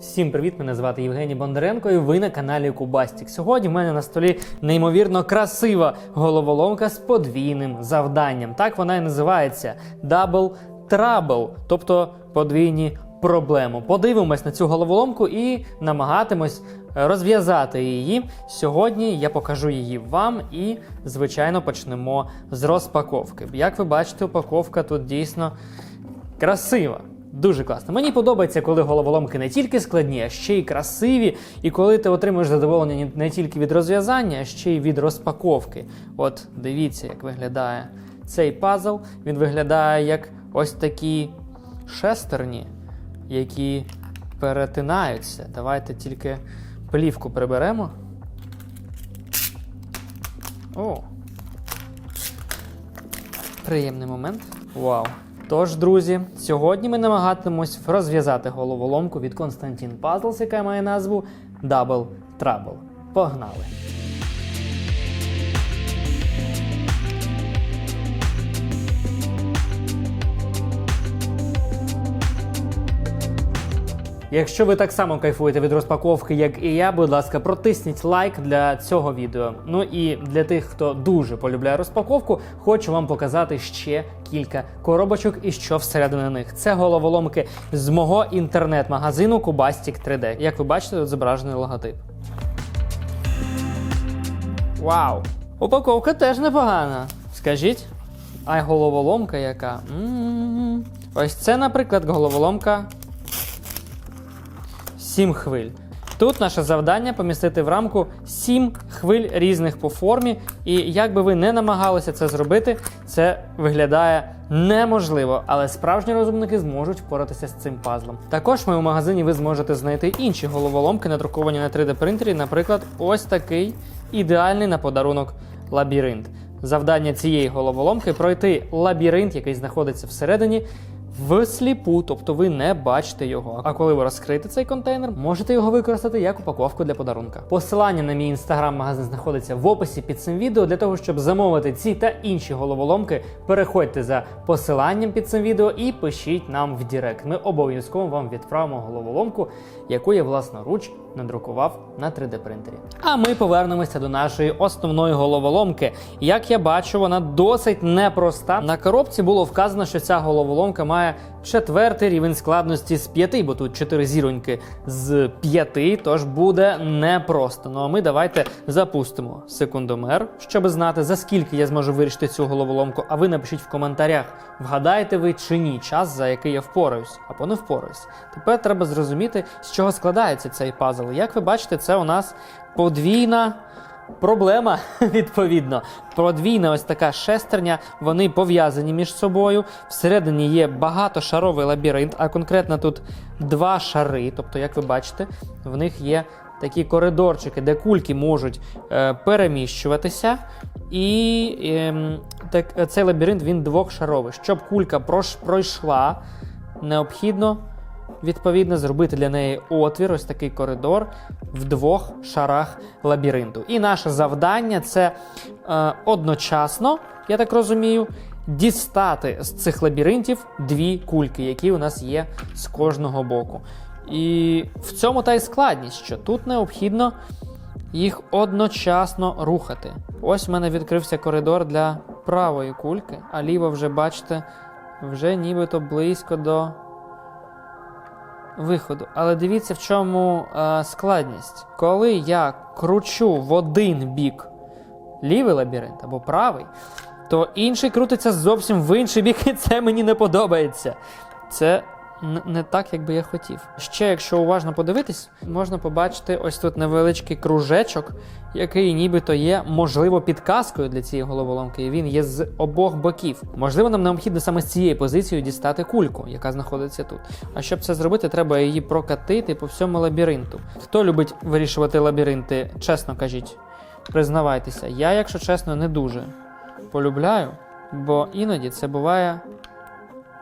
Всім привіт! Мене звати Євгеній Бондаренко, і ви на каналі Кубастік. Сьогодні в мене на столі неймовірно красива головоломка з подвійним завданням. Так вона і називається Double Trouble, тобто подвійні проблеми. Подивимось на цю головоломку і намагатимось розв'язати її. Сьогодні я покажу її вам і, звичайно, почнемо з розпаковки. Як ви бачите, упаковка тут дійсно красива. Дуже класно. Мені подобається, коли головоломки не тільки складні, а ще й красиві, і коли ти отримуєш задоволення не тільки від розв'язання, а ще й від розпаковки. От дивіться, як виглядає цей пазл. Він виглядає як ось такі шестерні, які перетинаються. Давайте тільки плівку приберемо. О, Приємний момент. Вау. Тож, друзі, сьогодні ми намагатимось розв'язати головоломку від Константин Пазлс, яка має назву Double Trouble. Погнали! Якщо ви так само кайфуєте від розпаковки, як і я, будь ласка, протисніть лайк для цього відео. Ну і для тих, хто дуже полюбляє розпаковку, хочу вам показати ще кілька коробочок і що всередині них. Це головоломки з мого інтернет-магазину Kubastic 3D. Як ви бачите, тут зображений логотип. Вау! Упаковка теж непогана. Скажіть, а головоломка яка? М-м-м. Ось це, наприклад, головоломка 7 хвиль. Тут наше завдання помістити в рамку 7 хвиль різних по формі, і як би ви не намагалися це зробити, це виглядає неможливо, але справжні розумники зможуть впоратися з цим пазлом. Також в моєму магазині ви зможете знайти інші головоломки, надруковані на 3D принтері, наприклад, ось такий ідеальний на подарунок лабіринт. Завдання цієї головоломки пройти лабіринт, який знаходиться всередині, всліпу, тобто ви не бачите його. А коли ви розкриєте цей контейнер, можете його використати як упаковку для подарунка. Посилання на мій інстаграм-магазин знаходиться в описі під цим відео. Для того, щоб замовити ці та інші головоломки, переходьте за посиланням під цим відео і пишіть нам в Дірект. Ми обов'язково вам відправимо головоломку, яку я власноруч надрукував на 3D принтері. А ми повернемося до нашої основної головоломки. Як я бачу, вона досить непроста. На коробці було вказано, що ця головоломка має четвертий рівень складності з п'яти, бо тут чотири зіроньки з п'яти, тож буде непросто. Ну а ми давайте запустимо секундомер, щоб знати, за скільки я зможу вирішити цю головоломку. А ви напишіть в коментарях, вгадаєте ви чи ні час, за який я впораюсь або не впораюсь. Тепер треба зрозуміти, з чого складається цей пазл. Як ви бачите, це у нас подвійна. Проблема, відповідно, подвійна ось така шестерня, вони пов'язані між собою. Всередині є багатошаровий лабіринт, а конкретно тут два шари. Тобто, як ви бачите, в них є такі коридорчики, де кульки можуть е, переміщуватися. І ем, так, цей лабіринт він двохшаровий. Щоб кулька пройшла, необхідно відповідно зробити для неї отвір, ось такий коридор в двох шарах лабіринту. І наше завдання це е, одночасно, я так розумію, дістати з цих лабіринтів дві кульки, які у нас є з кожного боку. І в цьому та й складність, що тут необхідно їх одночасно рухати. Ось в мене відкрився коридор для правої кульки, а ліва вже, бачите, вже нібито близько до виходу. Але дивіться, в чому е, складність. Коли я кручу в один бік лівий лабіринт або правий, то інший крутиться зовсім в інший бік, і це мені не подобається. Це не так, як би я хотів. Ще, якщо уважно подивитись, можна побачити ось тут невеличкий кружечок, який нібито є, можливо, підказкою для цієї головоломки. І він є з обох боків. Можливо, нам необхідно саме з цією позицією дістати кульку, яка знаходиться тут. А щоб це зробити, треба її прокатити по всьому лабіринту. Хто любить вирішувати лабіринти, чесно кажіть, признавайтеся, я, якщо чесно, не дуже полюбляю, бо іноді це буває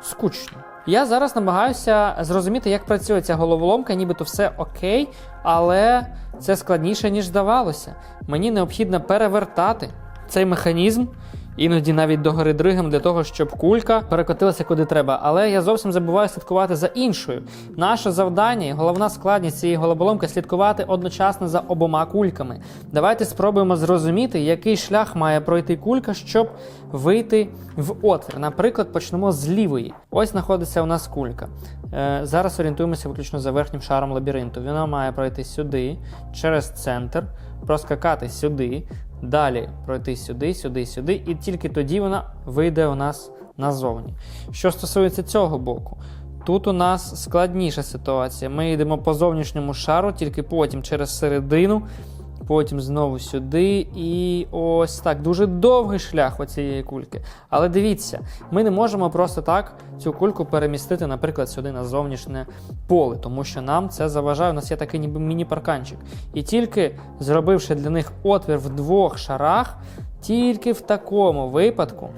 скучно. Я зараз намагаюся зрозуміти, як працює ця головоломка, нібито все окей, але це складніше, ніж здавалося. Мені необхідно перевертати цей механізм іноді навіть догори дригом для того, щоб кулька перекотилася куди треба. Але я зовсім забуваю слідкувати за іншою. Наше завдання і головна складність цієї головоломки слідкувати одночасно за обома кульками. Давайте спробуємо зрозуміти, який шлях має пройти кулька, щоб вийти в отвір. Наприклад, почнемо з лівої. Ось знаходиться у нас кулька. Е, зараз орієнтуємося виключно за верхнім шаром лабіринту. Вона має пройти сюди, через центр, проскакати сюди, далі пройти сюди, сюди, сюди, і тільки тоді вона вийде у нас назовні. Що стосується цього боку, тут у нас складніша ситуація. Ми йдемо по зовнішньому шару, тільки потім через середину. Потім знову сюди, і ось так. Дуже довгий шлях оцієї кульки. Але дивіться, ми не можемо просто так цю кульку перемістити, наприклад, сюди на зовнішнє поле, тому що нам це заважає. У нас є такий ніби міні-парканчик. І тільки зробивши для них отвір в двох шарах, тільки в такому випадку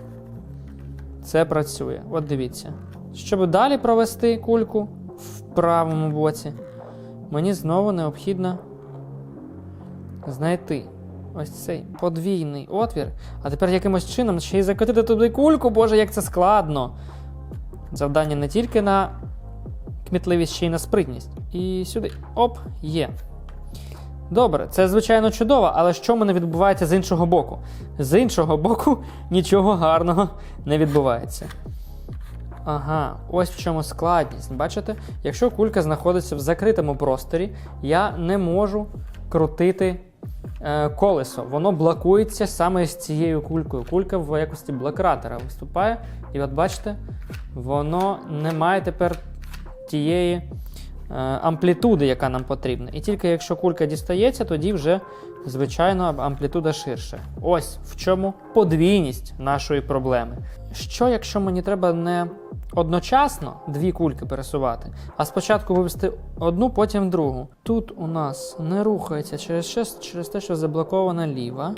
це працює. От дивіться. Щоб далі провести кульку в правому боці, мені знову необхідно знайти ось цей подвійний отвір, а тепер якимось чином ще й закотити туди кульку, боже, як це складно. Завдання не тільки на кмітливість, ще й на спритність. І сюди. Оп, є. Добре, це звичайно чудово, але що мене відбувається з іншого боку? З іншого боку нічого гарного не відбувається. Ага, ось в чому складність. Бачите? Якщо кулька знаходиться в закритому просторі, я не можу крутити колесо. Воно блокується саме з цією кулькою. Кулька в якості блократора виступає. І от бачите, воно не має тепер тієї е, амплітуди, яка нам потрібна. І тільки якщо кулька дістається, тоді вже, звичайно, амплітуда ширше. Ось в чому подвійність нашої проблеми. Що, якщо мені треба не одночасно дві кульки пересувати, а спочатку вивести одну, потім другу. Тут у нас не рухається через, через те, що заблокована ліва.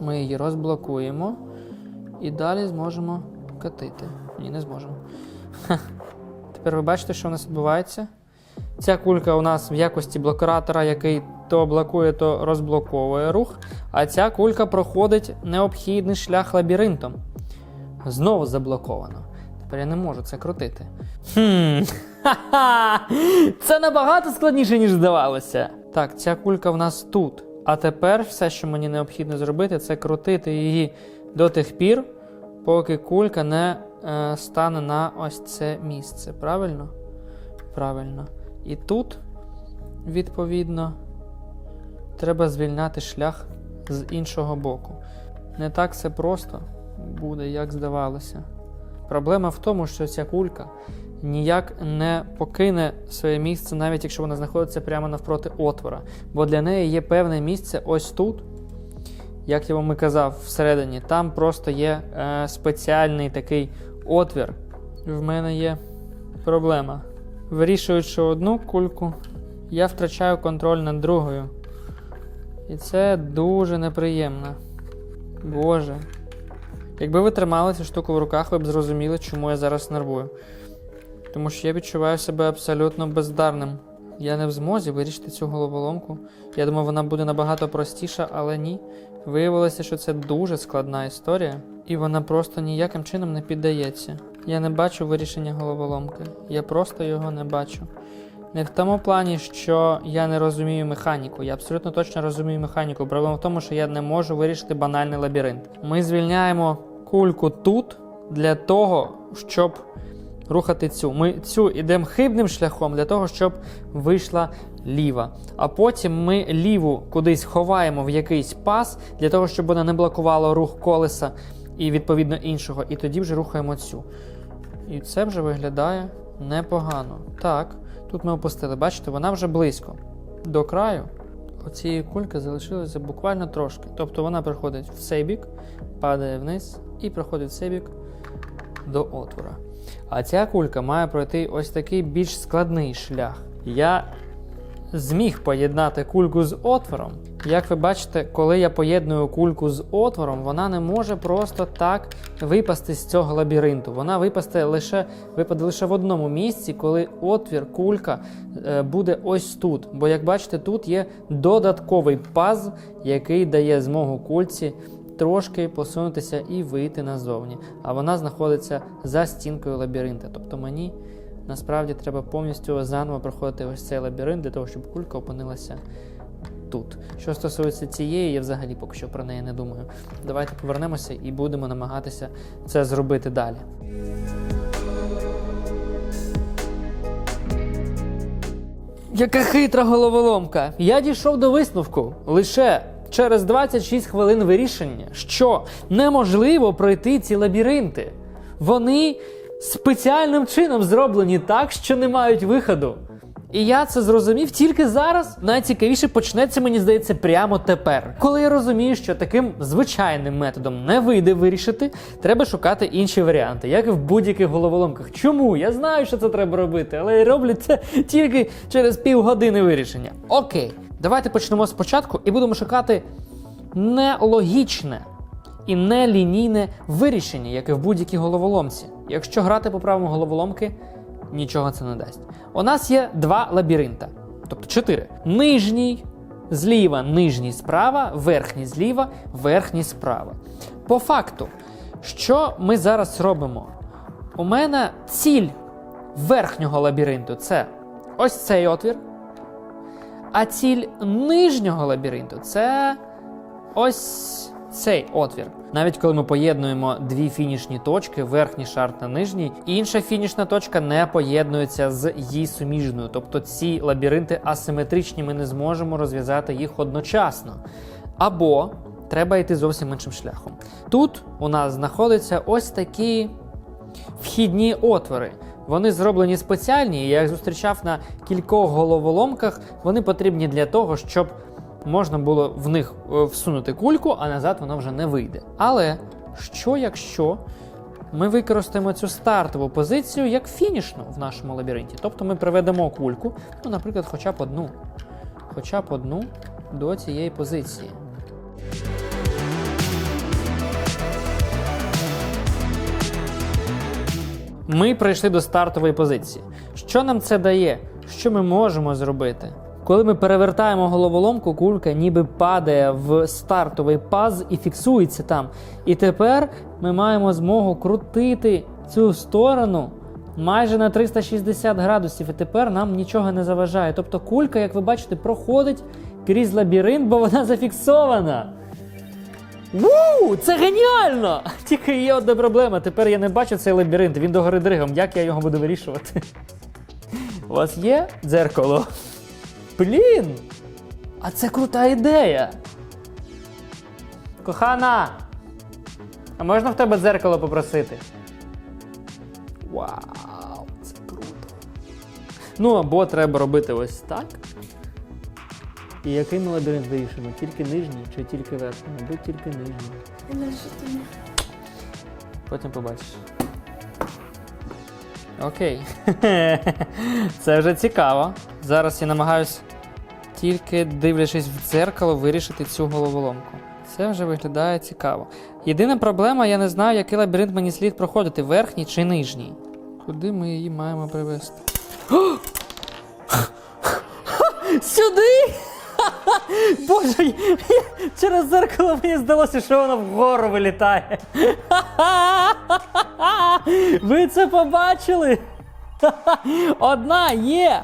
Ми її розблокуємо і далі зможемо катити. Ні, не зможемо. Тепер ви бачите, що у нас відбувається. Ця кулька у нас в якості блокаратора, який то блокує, то розблоковує рух. А ця кулька проходить необхідний шлях лабіринтом. Знову заблоковано. Тепер я не можу це крутити. Хм. Ха-ха! Це набагато складніше, ніж здавалося. Так, ця кулька в нас тут. А тепер все, що мені необхідно зробити, це крутити її до тих пір, поки кулька не стане на ось це місце. Правильно? Правильно. І тут, відповідно, треба звільняти шлях з іншого боку. Не так все просто буде, як здавалося. Проблема в тому, що ця кулька ніяк не покине своє місце, навіть якщо вона знаходиться прямо навпроти отвора. Бо для неї є певне місце ось тут, як я вам і казав, всередині. Там просто є е, спеціальний такий отвір. В мене є проблема. Вирішуючи одну кульку, я втрачаю контроль над другою. І це дуже неприємно. Боже. Якби ви тримали цю штуку в руках, ви б зрозуміли, чому я зараз нервую. Тому що я відчуваю себе абсолютно бездарним. Я не в змозі вирішити цю головоломку. Я думав, вона буде набагато простіша, але ні. Виявилося, що це дуже складна історія, і вона просто ніяким чином не піддається. Я не бачу вирішення головоломки. Я просто його не бачу. Не в тому плані, що я не розумію механіку. Я абсолютно точно розумію механіку. Проблема в тому, що я не можу вирішити банальний лабіринт. Ми звільняємо кульку тут для того, щоб рухати цю. Ми цю йдемо хибним шляхом для того, щоб вийшла ліва. А потім ми ліву кудись ховаємо в якийсь пас для того, щоб вона не блокувала рух колеса і відповідно іншого. І тоді вже рухаємо цю. І це вже виглядає непогано. Так, тут ми опустили, бачите, вона вже близько. До краю оцієї кульки залишилося буквально трошки. Тобто вона приходить в цей бік, падає вниз і проходить в цей бік до отвора. А ця кулька має пройти ось такий більш складний шлях. Я зміг поєднати кульку з отвором. Як ви бачите, коли я поєдную кульку з отвором, вона не може просто так випасти з цього лабіринту. Вона випасте лише, випаде лише в одному місці, коли отвір, кулька е, буде ось тут. Бо, як бачите, тут є додатковий паз, який дає змогу кульці трошки посунутися і вийти назовні. А вона знаходиться за стінкою лабіринта. Тобто мені насправді треба повністю заново проходити ось цей лабіринт для того, щоб кулька опинилася тут. Що стосується цієї, я взагалі поки що про неї не думаю. Давайте повернемося і будемо намагатися це зробити далі. Яка хитра головоломка! Я дійшов до висновку лише через 26 хвилин вирішення, що неможливо пройти ці лабіринти. Вони спеціальним чином зроблені так, що не мають виходу. І я це зрозумів тільки зараз. Найцікавіше почнеться, мені здається, прямо тепер. Коли я розумію, що таким звичайним методом не вийде вирішити, треба шукати інші варіанти, як і в будь-яких головоломках. Чому? Я знаю, що це треба робити, але роблять це тільки через півгодини вирішення. Окей, давайте почнемо спочатку і будемо шукати нелогічне і нелінійне вирішення, як і в будь-якій головоломці. Якщо грати по правилам головоломки, нічого це не дасть. У нас є два лабіринта, тобто чотири. Нижній зліва, нижній справа, верхній зліва, верхній справа. По факту, що ми зараз робимо? У мене ціль верхнього лабіринту це ось цей отвір. А ціль нижнього лабіринту це ось цей отвір. Навіть коли ми поєднуємо дві фінішні точки, верхній шар та нижній, інша фінішна точка не поєднується з її суміжною. Тобто ці лабіринти асиметричні, ми не зможемо розв'язати їх одночасно. Або треба йти зовсім іншим шляхом. Тут у нас знаходяться ось такі вхідні отвори. Вони зроблені спеціальні, я їх зустрічав на кількох головоломках. Вони потрібні для того, щоб можна було в них е, всунути кульку, а назад вона вже не вийде. Але що якщо ми використаємо цю стартову позицію як фінішну в нашому лабіринті? Тобто ми приведемо кульку, ну, наприклад, хоча б одну, хоча б одну до цієї позиції. Ми прийшли до стартової позиції. Що нам це дає? Що ми можемо зробити? Коли ми перевертаємо головоломку, кулька ніби падає в стартовий паз і фіксується там. І тепер ми маємо змогу крутити цю сторону майже на 360 градусів. І тепер нам нічого не заважає. Тобто кулька, як ви бачите, проходить крізь лабіринт, бо вона зафіксована. Ву! Це геніально! Тільки є одна проблема. Тепер я не бачу цей лабіринт, він догори дригом. Як я його буду вирішувати? У вас є дзеркало? Блін! А це крута ідея. Кохана! А можна в тебе дзеркало попросити? Вау, це круто. Ну, або треба робити ось так. І який ми лабіринт вирішимо? Тільки нижній чи тільки верхній? Мабуть, тільки нижній. Потім побачиш. Окей. Це вже цікаво. Зараз я намагаюсь, тільки дивлячись в дзеркало, вирішити цю головоломку. Це вже виглядає цікаво. Єдина проблема, я не знаю, який лабіринт мені слід проходити, верхній чи нижній. Куди ми її маємо привести? Сюди! Боже, через зеркало мені здалося, що вона вгору вилітає. Ви це побачили? Одна є.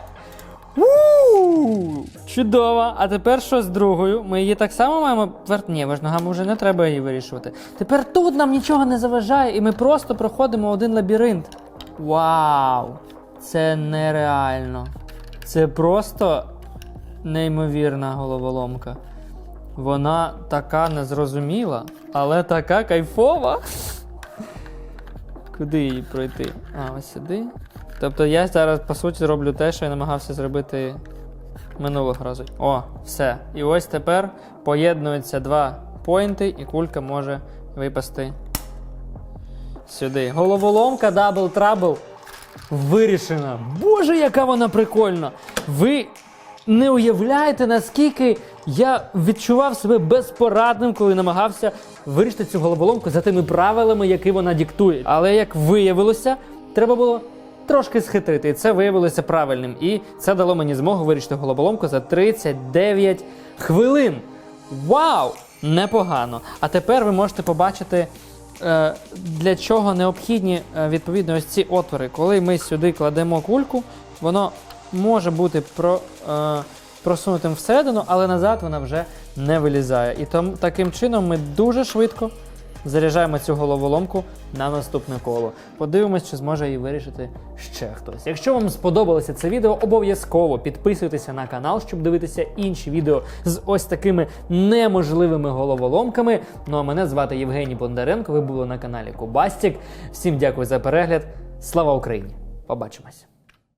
У! Чудово. А тепер що з другою? Ми її так само маємо. Ні, ви ж ногами вже не треба її вирішувати. Тепер тут нам нічого не заважає, і ми просто проходимо один лабіринт. Вау! Це нереально. Це просто неймовірна головоломка. Вона така незрозуміла, але така кайфова. Куди її пройти? А, ось сюди. Тобто я зараз, по суті, роблю те, що я намагався зробити минулого разу. О, все. І ось тепер поєднуються два поінти, і кулька може випасти сюди. Головоломка Double Trouble вирішена. Боже, яка вона прикольна! Ви не уявляєте, наскільки я відчував себе безпорадним, коли намагався вирішити цю головоломку за тими правилами, які вона диктує. Але як виявилося, треба було трошки схитрити. І це виявилося правильним. І це дало мені змогу вирішити головоломку за 39 хвилин. Вау! непогано. А тепер ви можете побачити, е, для чого необхідні е, відповідно ось ці отвори. Коли ми сюди кладемо кульку, воно може бути про, е, просунутим всередину, але назад вона вже не вилізає. І тому таким чином ми дуже швидко заряджаємо цю головоломку на наступне коло. Подивимось, чи зможе її вирішити ще хтось. Якщо вам сподобалося це відео, обов'язково підписуйтеся на канал, щоб дивитися інші відео з ось такими неможливими головоломками. Ну а мене звати Євгеній Бондаренко. Ви були на каналі Кубастік. Всім дякую за перегляд. Слава Україні! Побачимось!